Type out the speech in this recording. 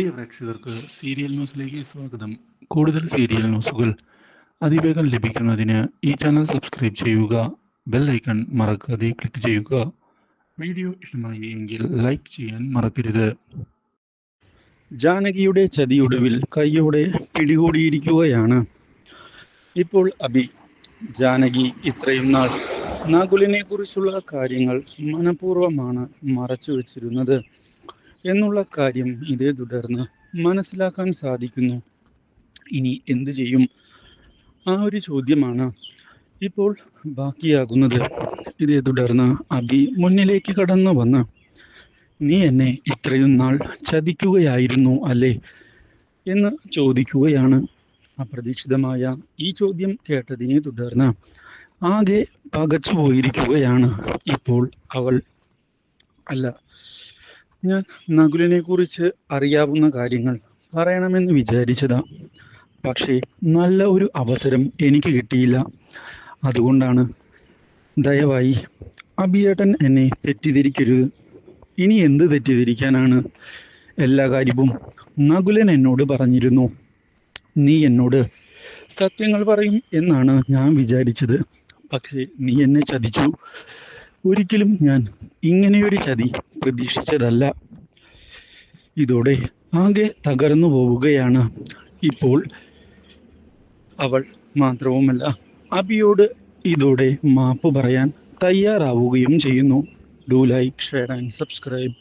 പ്രിയ പ്രേക്ഷകർക്ക് സീരിയൽ ന്യൂസിലേക്ക് സ്വാഗതം. കൂടുതൽ സീരിയൽ ന്യൂസുകൾ അതിവേഗം ലഭിക്കുന്നതിന് ഈ ചാനൽ സബ്സ്ക്രൈബ് ചെയ്യുക ബെൽ ഐക്കൺ മറക്കാതെ ക്ലിക്ക് ചെയ്യുക. വീഡിയോ ഇഷ്ടമായി എങ്കിൽ ലൈക്ക് ചെയ്യാൻ മറക്കരുത്. ജാനകിയുടെ ചതിയൊടുവിൽ കൈയോടെ പിടികൂടിയിരിക്കുകയാണ്. ഇപ്പോൾ അബി ജാനകി ഇത്രയും നാൾ നകുലിനെ കുറിച്ചുള്ള കാര്യങ്ങൾ മനഃപൂർവമാണ് മറച്ചു വച്ചിരുന്നത് എന്നുള്ള കാര്യം ഇതേ തുടർന്ന് മനസ്സിലാക്കാൻ സാധിക്കുന്നു. ഇനി എന്തു ചെയ്യും? ആ ഒരു ചോദ്യമാണ് ഇപ്പോൾ ബാക്കിയാകുന്നത്. ഇതേ തുടർന്ന് അബി മുന്നിലേക്ക് കടന്നു വന്ന് നീ എന്നെ ഇത്രയും നാൾ ചതിക്കുകയായിരുന്നു അല്ലേ? എന്ന് ചോദിക്കുകയാണ്. അപ്രതീക്ഷിതമായ ഈ ചോദ്യം കേട്ടതിനെ തുടർന്ന് ആകെ പകച്ചു പോയിരിക്കുകയാണ് ഇപ്പോൾ അവൾ. അല്ല ഞാൻ നകുലിനെ കുറിച്ച് അറിയാവുന്ന കാര്യങ്ങൾ പറയണമെന്ന് വിചാരിച്ചതാ. പക്ഷേ നല്ല ഒരു അവസരം എനിക്ക് കിട്ടിയില്ല. അതുകൊണ്ടാണ് ദയവായി അഭിയേട്ടൻ എന്നെ തെറ്റിദ്ധരിക്കരുത്. ഇനി എന്ത് തെറ്റിദ്ധരിക്കാനാണ്? എല്ലാ കാര്യവും നകുലൻ എന്നോട് പറഞ്ഞിരുന്നു. നീ എന്നോട് സത്യങ്ങൾ പറയും എന്നാണ് ഞാൻ വിചാരിച്ചത്. പക്ഷേ നീ എന്നെ ചതിച്ചു. ഒരിക്കലും ഞാൻ ഇങ്ങനെയൊരു ചതി പ്രതീക്ഷിച്ചതല്ല. ഇതോടെ ആകെ തകർന്നു പോവുകയാണ് ഇപ്പോൾ അവൾ മാത്രവുമല്ല. അബിയോട് ഇതോടെ മാപ്പ് പറയാൻ തയ്യാറാവുകയും ചെയ്യുന്നു. Do like share and subscribe